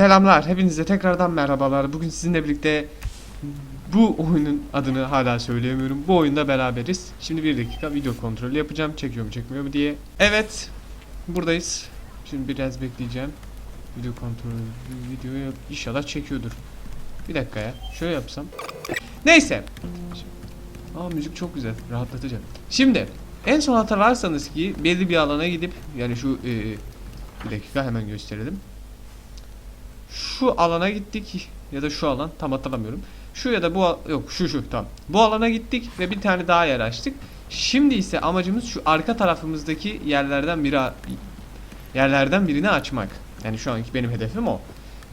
Selamlar, hepinize tekrardan merhabalar. Bugün sizinle birlikte bu oyunun adını hala söyleyemiyorum. Bu oyunda beraberiz. Şimdi bir dakika video kontrolü yapacağım. Çekiyor mu çekmiyor mu diye. Evet, buradayız. Şimdi biraz bekleyeceğim. Video kontrolü, videoyu inşallah çekiyordur. Bir dakika ya, şöyle yapsam. Neyse. Aa müzik çok güzel, rahatlatıcı. Şimdi en son hatırlarsanız ki belli bir alana gidip yani şu e, bir dakika hemen gösterelim şu alana gittik ya da şu alan tam hatırlamıyorum. Şu ya da bu yok şu şu tamam. Bu alana gittik ve bir tane daha yer açtık. Şimdi ise amacımız şu arka tarafımızdaki yerlerden biri yerlerden birini açmak. Yani şu anki benim hedefim o.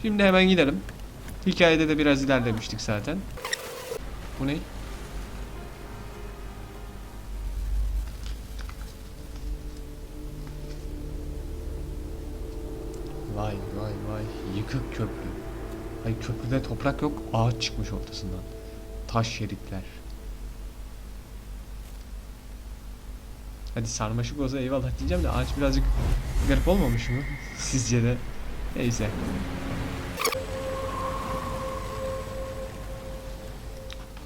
Şimdi hemen gidelim. Hikayede de biraz ilerlemiştik zaten. Bu ne? Vay vay vay yıkık köprü. Ay köprüde toprak yok ağaç çıkmış ortasından. Taş şeritler. Hadi sarmaşık olsa eyvallah diyeceğim de ağaç birazcık garip olmamış mı? Sizce de. Neyse.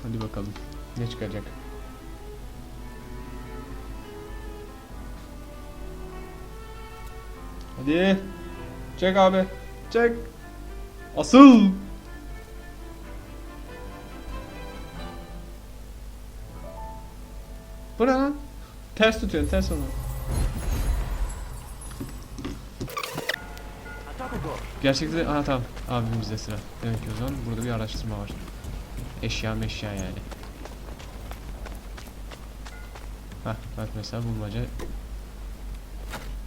Hadi bakalım. Ne çıkacak? Hadi. Çek abi. Çek. Asıl. Bu ne lan? Ters tutuyorsun, ters onu. Gerçekten de... Aha tamam. Abimizde sıra. Demek ki o zaman burada bir araştırma var. Eşya meşya yani. Hah bak mesela bulmaca.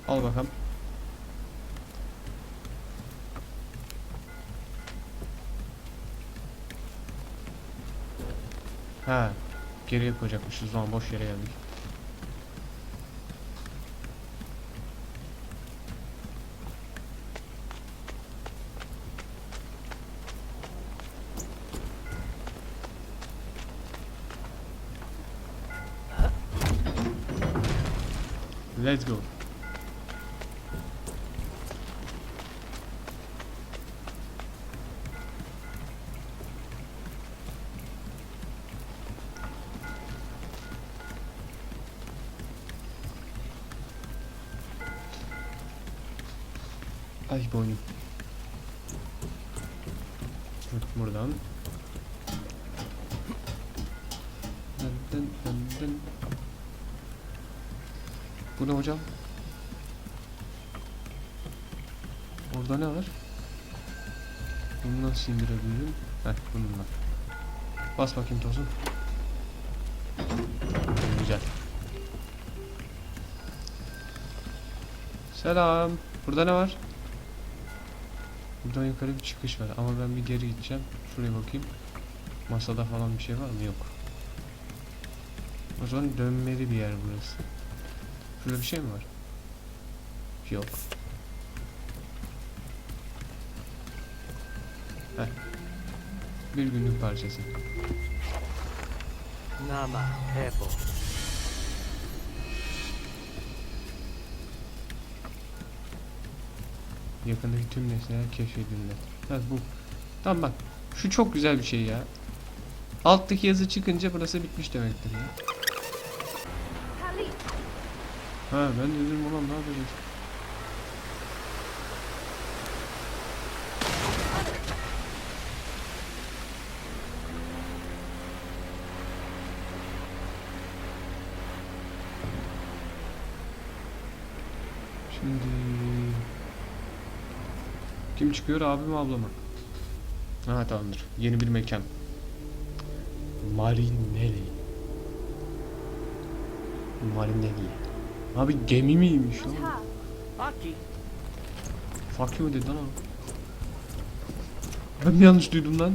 Al bakalım. Ha, geriye koyacakmışız o zaman boş yere geldik. Ay boynum. Buradan. Dın dın dın dın. Bu ne hocam? Orada ne var? Bunu nasıl indirebilirim? Heh bununla. Bas bakayım tozun. Güzel. Selam. Burada ne var? Buradan yukarı bir çıkış var ama ben bir geri gideceğim. Şuraya bakayım. Masada falan bir şey var mı? Yok. O zaman dönmeli bir yer burası. Şurada bir şey mi var? Yok. Heh. Bir günlük parçası. Nama, Epo. Yakındaki tüm nesneler keşfedildi. Evet bu. Tamam bak. Şu çok güzel bir şey ya. Alttaki yazı çıkınca burası bitmiş demektir ya. Ha ben de dedim ulan ne yapacağız? Şimdi kim çıkıyor abi mi abla mı? Ha tamamdır. Yeni bir mekan. Marinelli. Marinelli. Abi gemi miymiş lan? Fuck you dedi lan. Ben mi yanlış duydum lan?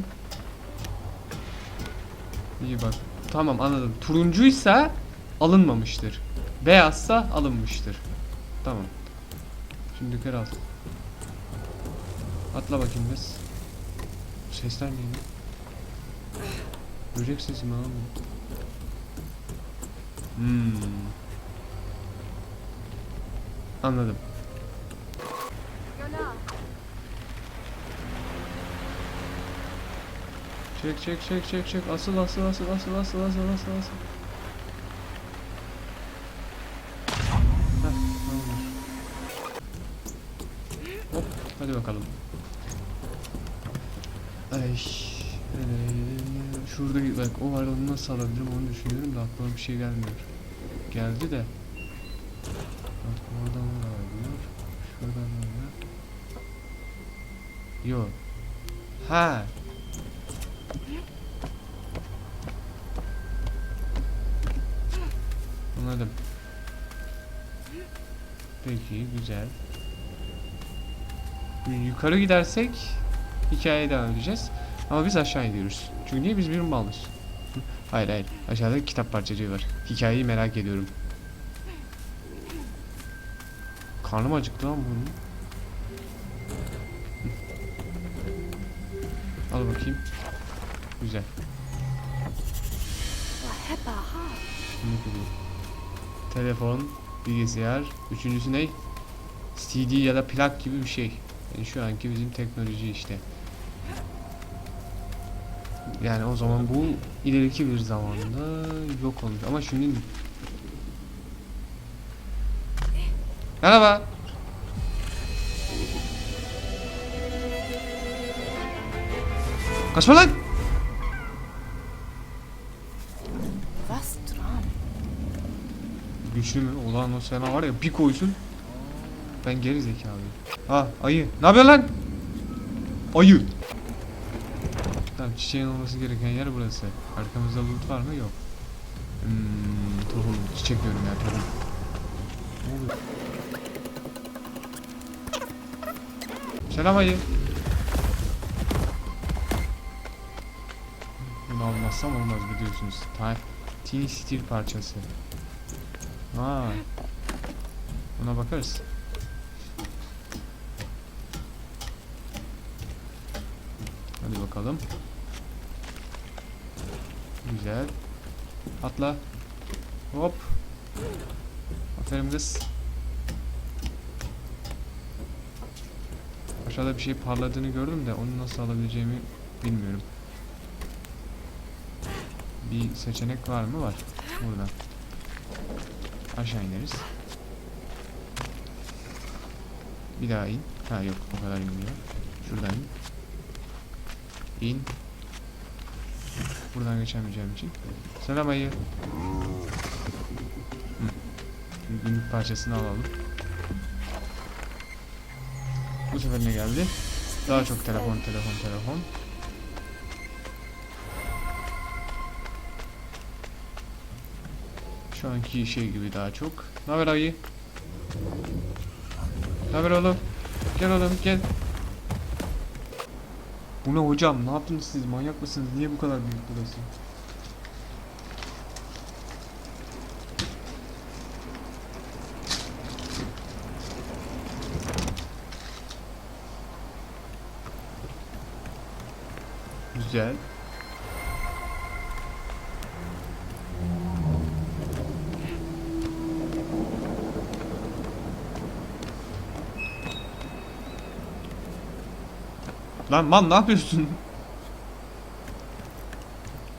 İyi bak. Tamam anladım. Turuncuysa alınmamıştır. Beyazsa alınmıştır. Tamam. Şimdi yukarı al. Atla bakayım biz. Sesler neydi? Böcek sesi mi abi? Hmm. Anladım. Çek çek çek çek çek. Asıl asıl asıl asıl asıl asıl asıl asıl. Heh. Hop hadi bakalım. Ay. ee, Şurada bak o onu nasıl alabilirim onu düşünüyorum da aklıma bir şey gelmiyor. Geldi de. Bak oradan da alıyor. Şuradan da alıyor. Yok. Ha. Anladım. Peki güzel. Yukarı gidersek hikayeye devam edeceğiz. Ama biz aşağı iniyoruz. Çünkü niye biz bir malız? Hayır hayır. Aşağıda kitap parçacığı var. Hikayeyi merak ediyorum. Karnım acıktı lan bunun. Al bakayım. Güzel. Telefon, bilgisayar. Üçüncüsü ne? CD ya da plak gibi bir şey. Yani şu anki bizim teknoloji işte. Yani o zaman bu ileriki bir zamanda yok olmuş. Ama şimdi... Merhaba. Kaçma lan! Stram. Güçlü mü? Ulan o sana var ya bir koysun. Ben geri zekalıyım. Ha ayı. Ne yapıyorsun lan? Ayı. Tamam çiçeğin olması gereken yer burası. Arkamızda loot var mı? Yok. Hmm, tohum. Çiçek diyorum ya tohum. Selam ayı. Bunu almazsam olmaz biliyorsunuz. Ta Teeny Steel parçası. Aa. Buna bakarız. Hadi bakalım. Güzel. Atla. Hop. Aferin kız. Aşağıda bir şey parladığını gördüm de onu nasıl alabileceğimi bilmiyorum. Bir seçenek var mı? Var. Burada. Aşağı ineriz. Bir daha in. Ha yok o kadar inmiyor. Şuradan in. İn. Buradan geçemeyeceğim için. Selam ayı. Hı. Günlük parçasını alalım. Bu sefer ne geldi? Daha çok telefon, telefon, telefon. Şu anki şey gibi daha çok. Ne haber ayı? Ne haber oğlum? Gel oğlum gel. Bu ne hocam? Ne yaptınız siz? Manyak mısınız? Niye bu kadar büyük burası? Güzel. Lan man ne yapıyorsun?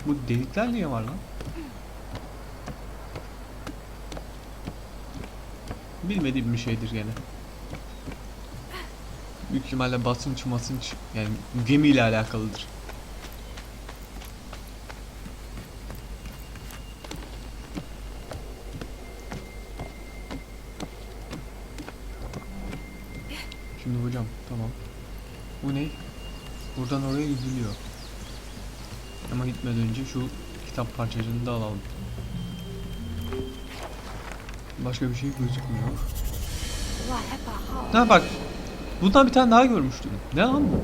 Bu delikler niye var lan? Bilmediğim bir şeydir gene. Büyük ihtimalle basınç masınç yani gemiyle alakalıdır. Şimdi hocam tamam. Ne? Buradan oraya gidiliyor. Ama gitmeden önce şu kitap parçacığını da alalım. Başka bir şey gözükmüyor. Ha bak. Bundan bir tane daha görmüştüm. Ne lan bu?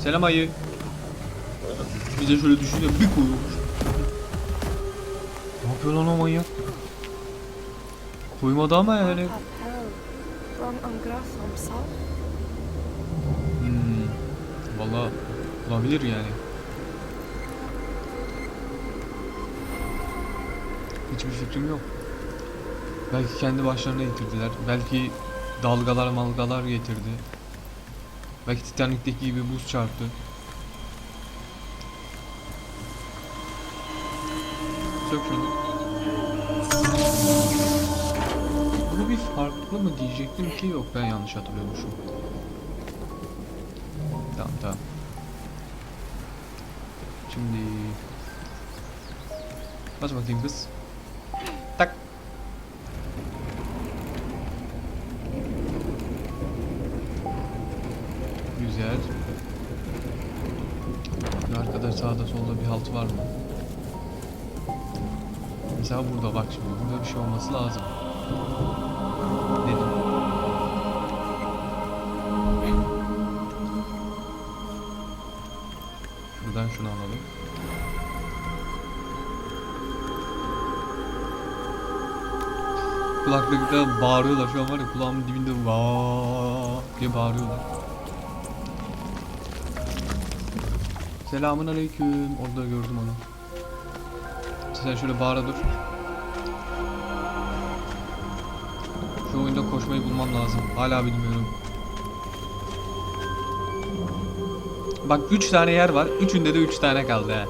Selam ayı. Bize şöyle düşünüyor bir koyuyormuş. Yapıyor lan o manyak? Koymadı ama yani. Hmm. Valla olabilir yani. Hiçbir fikrim yok. Belki kendi başlarına getirdiler. Belki dalgalar malgalar getirdi. Belki Titanic'teki gibi buz çarptı. Sök şunu. Farklı mı diyecektim ki yok ben yanlış hatırlıyormuşum. Tamam tamam. Şimdi Bas bakayım kız. Tak. Güzel. Arkada sağda solda bir halt var mı? Mesela burada bak şimdi burada bir şey olması lazım. Dedim. Şuradan şunu alalım. Kulaklıkta bağırıyorlar şu an var ya kulağımın dibinde vaa diye bağırıyorlar. Selamun aleyküm. Orada gördüm onu. Sen şöyle bağıra dur. Şu oyunda koşmayı bulmam lazım. Hala bilmiyorum. Bak 3 tane yer var. Üçünde de 3 tane kaldı he.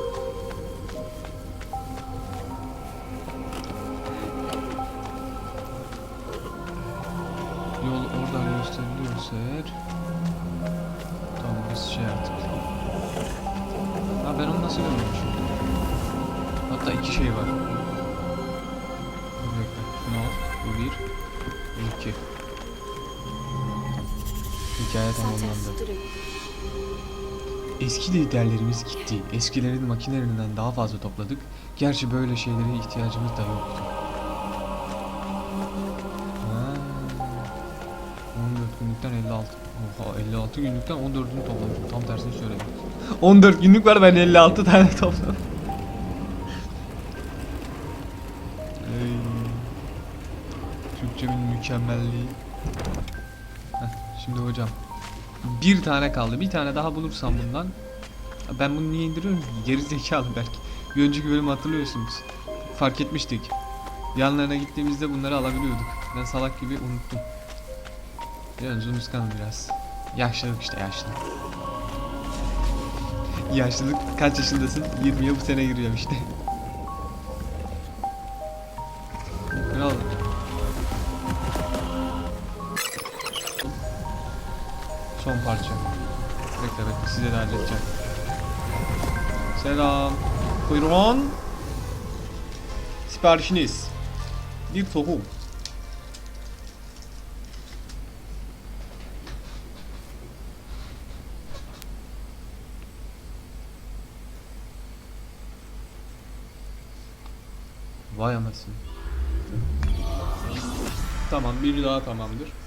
Yol oradan gösteriliyorsa eğer Eski liderlerimiz gitti. Eskilerin makinelerinden daha fazla topladık. Gerçi böyle şeylere ihtiyacımız da yoktu. Ha. 14 günlükten 56. Oha 56 günlükten 14'ünü toplamışım. Tam tersini söyledim. 14 günlük var ben 56 tane topladım. Ey. Türkçemin mükemmelliği. Heh, şimdi hocam. Bir tane kaldı. Bir tane daha bulursam bundan. Ben bunu niye indiriyorum ki? Geri zekalı belki. Bir önceki bölümü hatırlıyorsunuz. Fark etmiştik. Yanlarına gittiğimizde bunları alabiliyorduk. Ben salak gibi unuttum. Biraz unutkanım biraz. Yaşlılık işte yaşlı. Yaşlılık kaç yaşındasın? 20'ye bu sene giriyorum işte. Son parça. Bekle bekle size de halledeceğim. Selam. Buyurun. Siparişiniz. Bir tohum. Vay anasını. Tamam biri daha tamamdır.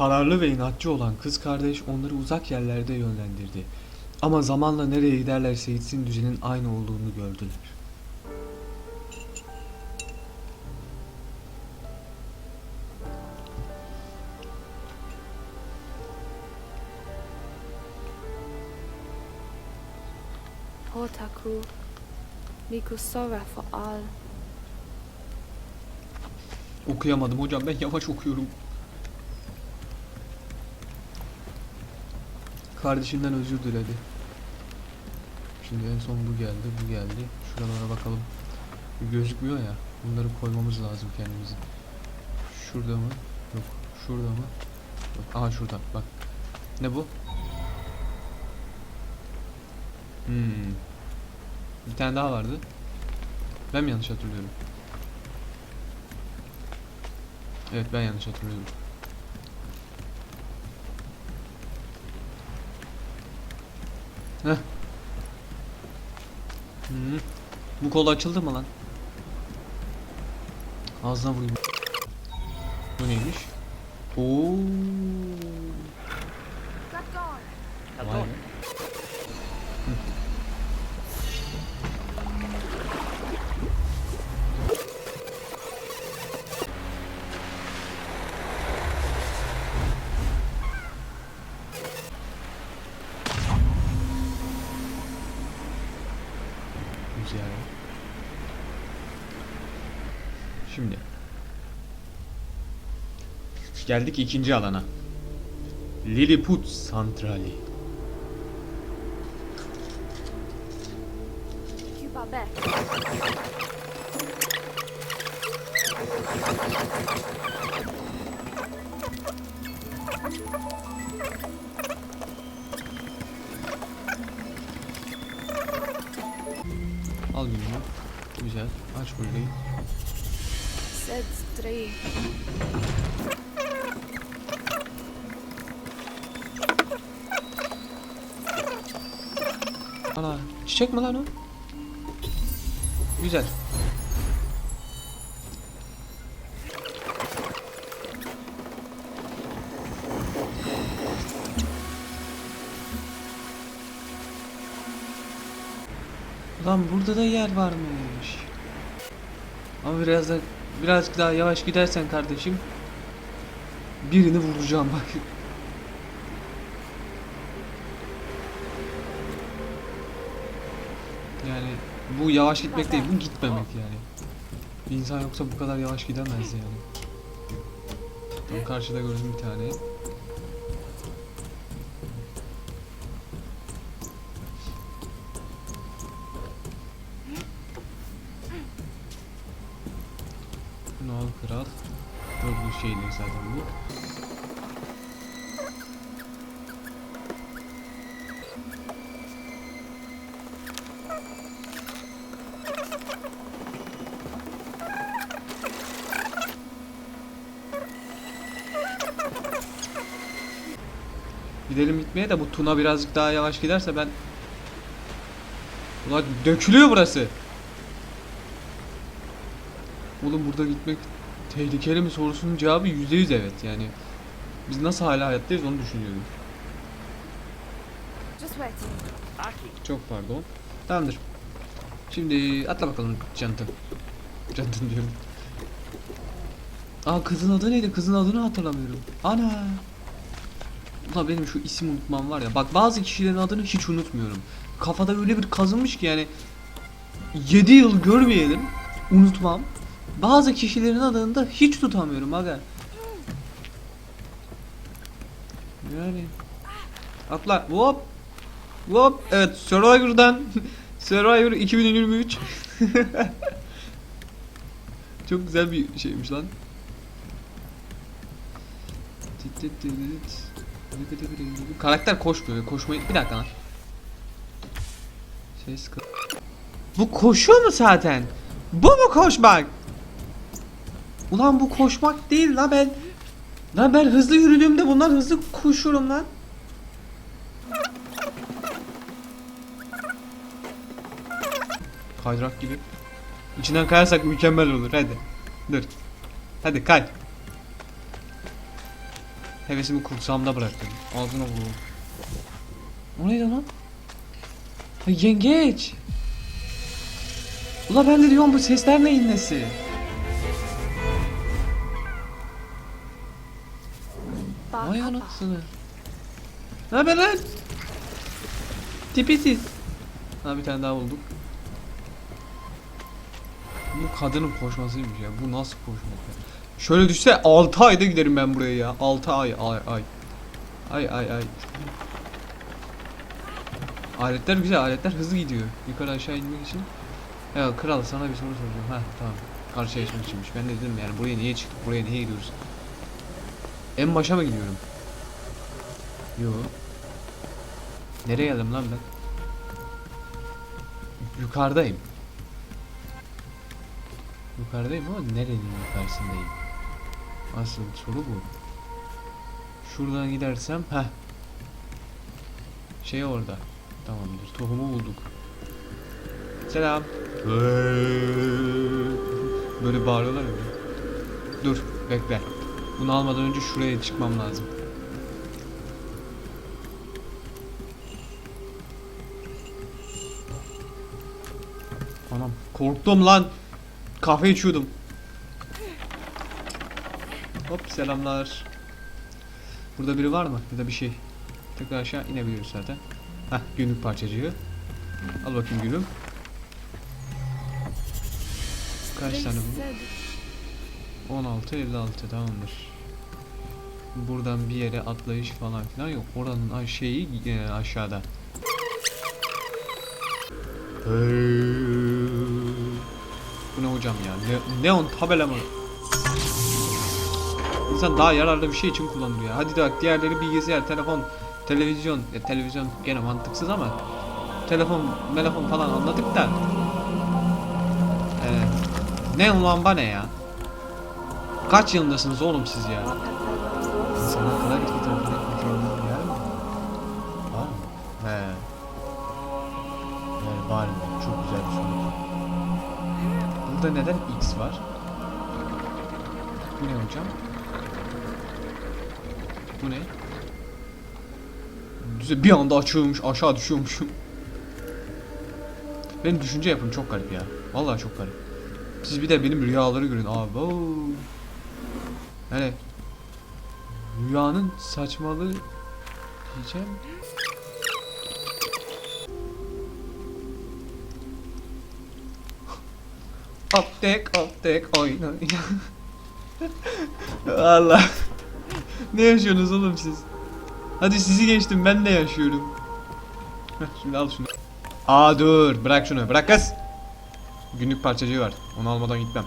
Kararlı ve inatçı olan kız kardeş onları uzak yerlerde yönlendirdi. Ama zamanla nereye giderlerse gitsin düzenin aynı olduğunu gördüler. Hotaku. Miku Sora for all. Okuyamadım hocam ben yavaş okuyorum. Kardeşinden özür diledi. Şimdi en son bu geldi, bu geldi. Şuralara bakalım. Gözükmüyor ya. Bunları koymamız lazım kendimize. Şurada mı? Yok. Şurada mı? Yok. Aha şurada. Bak. Ne bu? Hmm. Bir tane daha vardı. Ben mi yanlış hatırlıyorum? Evet ben yanlış hatırlıyorum. Heh. Hmm. Bu kol açıldı mı lan? Ağzına vurayım. Bu neymiş? Oo. Geldik ikinci alana. Lilliput Santrali. Al bunu. Güzel. Aç burayı. Set 3. Ana çiçek mi lan o? Güzel. Lan burada da yer varmış. Ama biraz da birazcık daha yavaş gidersen kardeşim birini vuracağım bak. Yani bu yavaş gitmek değil, bu gitmemek yani. Bir insan yoksa bu kadar yavaş gidemez yani. Tam karşıda gördüm bir tane. De bu Tuna birazcık daha yavaş giderse ben... Ulan dökülüyor burası. Oğlum burada gitmek tehlikeli mi sorusunun cevabı %100 evet yani. Biz nasıl hala hayattayız onu düşünüyorum. Çok pardon. Tamamdır. Şimdi atla bakalım Cantın. Cantın diyorum. Aa kızın adı neydi? Kızın adını hatırlamıyorum. Ana. Ulan benim şu isim unutmam var ya. Bak bazı kişilerin adını hiç unutmuyorum. Kafada öyle bir kazınmış ki yani 7 yıl görmeyelim unutmam. Bazı kişilerin adını da hiç tutamıyorum aga. Yani atla hop hop evet Survivor'dan Survivor 2023 Çok güzel bir şeymiş lan. Karakter koşmuyor. Koşmayı bir dakika lan. Ses kı- Bu koşuyor mu zaten? Bu mu koşmak? Ulan bu koşmak değil lan ben. Lan ben hızlı yürüdüğümde bunlar hızlı koşuyorum lan. Kaydırak gibi. İçinden kayarsak mükemmel olur. Hadi. Dur. Hadi kay. Hevesimi kursağımda bıraktım. Ağzına vurdum. O neydi lan? Ha, yengeç. Ula ben de diyorum bu sesler neyin nesi? Vay anasını. Ne haber lan? Tipisiz. Ha bir tane daha bulduk. Bu kadının koşmasıymış ya. Bu nasıl koşmak ya? Şöyle düşse 6 ayda giderim ben buraya ya. 6 ay ay ay. Ay ay ay. Aletler güzel. Aletler hızlı gidiyor. Yukarı aşağı inmek için. Ya kral sana bir soru soracağım. Ha tamam. Karşıya geçmek içinmiş. Ben de dedim yani buraya niye çıktık? Buraya niye gidiyoruz? En başa mı gidiyorum? Yo. Nereye geldim lan ben? Yukarıdayım. Yukarıdayım ama nerenin yukarısındayım? Asıl soru bu. Şuradan gidersem ha. Şey orada. Tamamdır. Tohumu bulduk. Selam. Böyle bağırıyorlar ya. Dur, bekle. Bunu almadan önce şuraya çıkmam lazım. Anam, korktum lan. Kahve içiyordum. Hop, selamlar. Burada biri var mı? Ya da bir şey. Tekrar aşağı inebiliyoruz zaten. Heh, günlük parçacığı. Al bakayım gülüm. Kaç tane bu? said 16 56 tamamdır. Buradan bir yere atlayış falan filan yok. Oranın şeyi e, aşağıda. Bu ne hocam ya? Ne, neon tabela mı? İnsan daha yararlı bir şey için kullanır ya. Hadi bak diğerleri bilgisayar, telefon, televizyon. Ya televizyon gene mantıksız ama telefon, telefon falan anladık da. Ee, neon lamba ne ya? Kaç yılındasınız oğlum siz ya? Sana kadar iki tarafında kontrolünü yer mi? Var mı? He. Yani var mı? Çok güzel bir soru. Burada neden X var? Bu ne hocam? Bu ne? Düze- Bir anda açıyormuş, aşağı düşüyormuşum. Benim düşünce yapım çok garip ya. Vallahi çok garip. Siz bir de benim rüyaları görün abi. Oo. Yani rüyanın saçmalığı diyeceğim. Optek optek oyna. Allah. Ne yaşıyorsunuz oğlum siz? Hadi sizi geçtim ben de yaşıyorum. Şimdi al şunu. Aa dur bırak şunu bırak kız. Günlük parçacığı var. Onu almadan gitmem.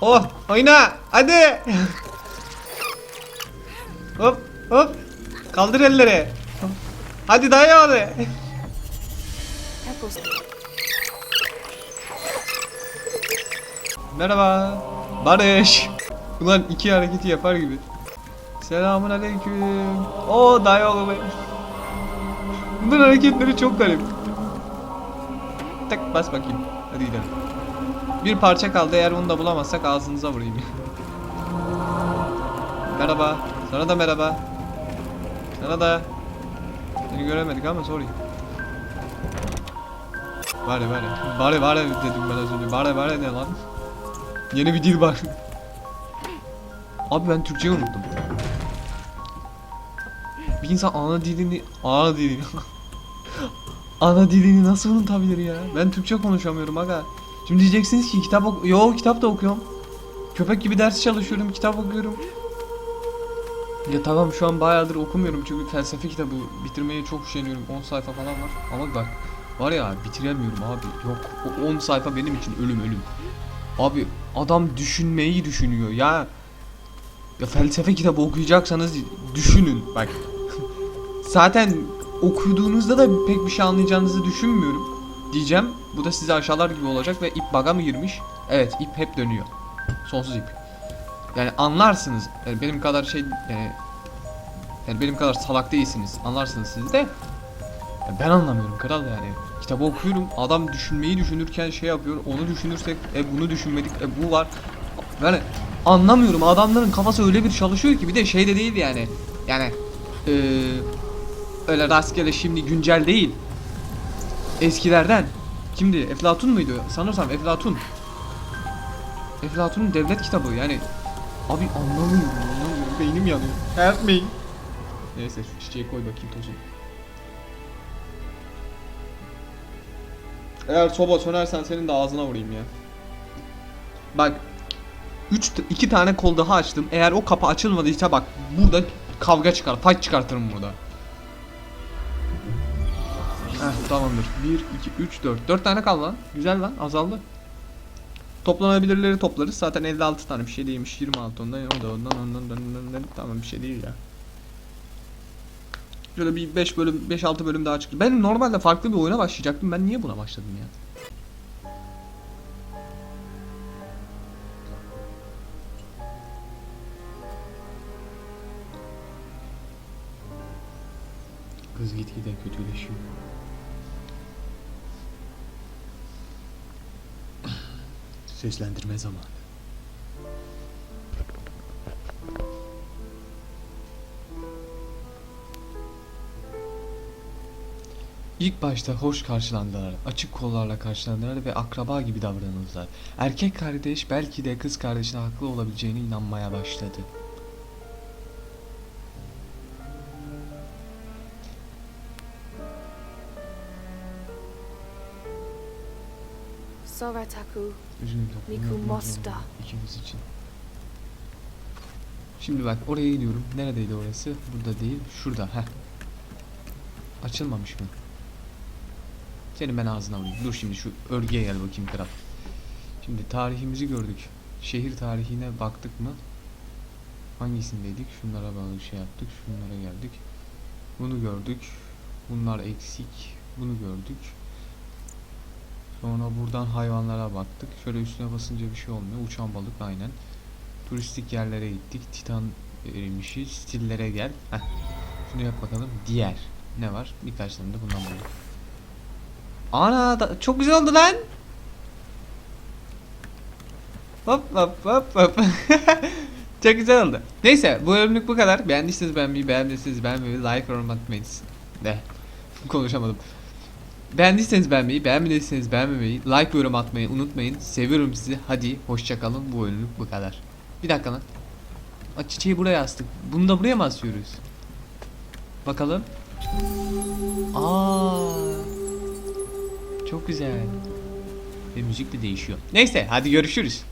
Oh oyna hadi. hop hop. Kaldır elleri. Hadi daya hadi. Merhaba. Barış. Ulan iki hareketi yapar gibi. Selamun aleyküm. Oo dayı oğlum. Bunların hareketleri çok garip. Tek bas bakayım. Hadi gidelim. Bir parça kaldı. Eğer onu da bulamazsak ağzınıza vurayım. merhaba. Sana da merhaba. Sana da. Seni göremedik ama sorry. Bari bari. Bari bari dedim ben az önce. Bari bari ne lan? Yeni bir dil var. Abi ben Türkçeyi unuttum. Bir insan ana dilini ana dilini ana dilini nasıl unutabilir ya? Ben Türkçe konuşamıyorum aga. Şimdi diyeceksiniz ki kitap ok Yo kitap da okuyorum. Köpek gibi ders çalışıyorum, kitap okuyorum. Ya tamam şu an bayağıdır okumuyorum çünkü felsefe kitabı bitirmeye çok üşeniyorum. 10 sayfa falan var. Ama bak var ya bitiremiyorum abi. Yok o 10 sayfa benim için ölüm ölüm. Abi adam düşünmeyi düşünüyor ya. Ya felsefe kitabı okuyacaksanız düşünün bak. Zaten okuduğunuzda da pek bir şey anlayacağınızı düşünmüyorum. Diyeceğim. Bu da sizi aşağılar gibi olacak ve ip baga mı girmiş? Evet ip hep dönüyor. Sonsuz ip. Yani anlarsınız. Yani benim kadar şey yani, yani benim kadar salak değilsiniz. Anlarsınız siz de. Ya ben anlamıyorum kral yani. Kitabı okuyorum. Adam düşünmeyi düşünürken şey yapıyor. Onu düşünürsek e bunu düşünmedik. E bu var. Yani anlamıyorum. Adamların kafası öyle bir çalışıyor ki bir de şey de değil yani. Yani eee öyle rastgele şimdi güncel değil. Eskilerden. Kimdi? Eflatun muydu? Sanırsam Eflatun. Eflatun'un devlet kitabı yani. Abi anlamıyorum, anlamıyorum. Beynim yanıyor. Help me. Neyse şu çiçeği koy bakayım tozunu. Eğer soba sönersen senin de ağzına vurayım ya. Bak 3 2 tane kol daha açtım. Eğer o kapı açılmadıysa bak burada kavga çıkar, fight çıkartırım burada. Heh, tamamdır. 1, 2, 3, 4. 4 tane kaldı lan. Güzel lan. Azaldı. Toplanabilirleri toplarız. Zaten 56 tane bir şey değilmiş. 26 ondan, o da ondan, ondan, ondan, ondan. Tamam bir şey değil ya. Şöyle bir 5 bölüm, 5-6 bölüm daha çıktı. Ben normalde farklı bir oyuna başlayacaktım. Ben niye buna başladım ya? Kız gitgide kötüleşiyor. Seslendirme zamanı. İlk başta hoş karşılandılar, açık kollarla karşılandılar ve akraba gibi davranıldılar. Erkek kardeş belki de kız kardeşine haklı olabileceğine inanmaya başladı. Sorataku Üzgünüm tatlım, Miku yapmak Mosta. zorundayım. İkimiz için. Şimdi bak oraya gidiyorum. Neredeydi orası? Burada değil. Şurada. Heh. Açılmamış mı? Senin ben ağzına vurayım. Dur şimdi şu örgüye gel bakayım kral. Şimdi tarihimizi gördük. Şehir tarihine baktık mı? Hangisindeydik? Şunlara bağlı şey yaptık. Şunlara geldik. Bunu gördük. Bunlar eksik. Bunu gördük. Sonra buradan hayvanlara baktık. Şöyle üstüne basınca bir şey olmuyor. Uçan balık aynen. Turistik yerlere gittik. Titan erimişi. Stillere gel. Heh. Şunu yap bakalım. Diğer. Ne var? Birkaç tane de bundan bulduk. Ana da, çok güzel oldu lan. Hop hop hop hop. çok güzel oldu. Neyse bu bölümlük bu kadar. Beğendiyseniz beğenmeyi, beğenmediyseniz beğenmeyi, like yorum atmayın. De. Konuşamadım. Beğendiyseniz beğenmeyi, beğenmediyseniz beğenmemeyi, like yorum atmayı unutmayın. Seviyorum sizi. Hadi hoşçakalın. Bu bölümlük bu kadar. Bir dakika lan. Aa, çiçeği buraya astık. Bunu da buraya mı asıyoruz? Bakalım. Aa. Çok güzel. Ve müzik de değişiyor. Neyse hadi görüşürüz.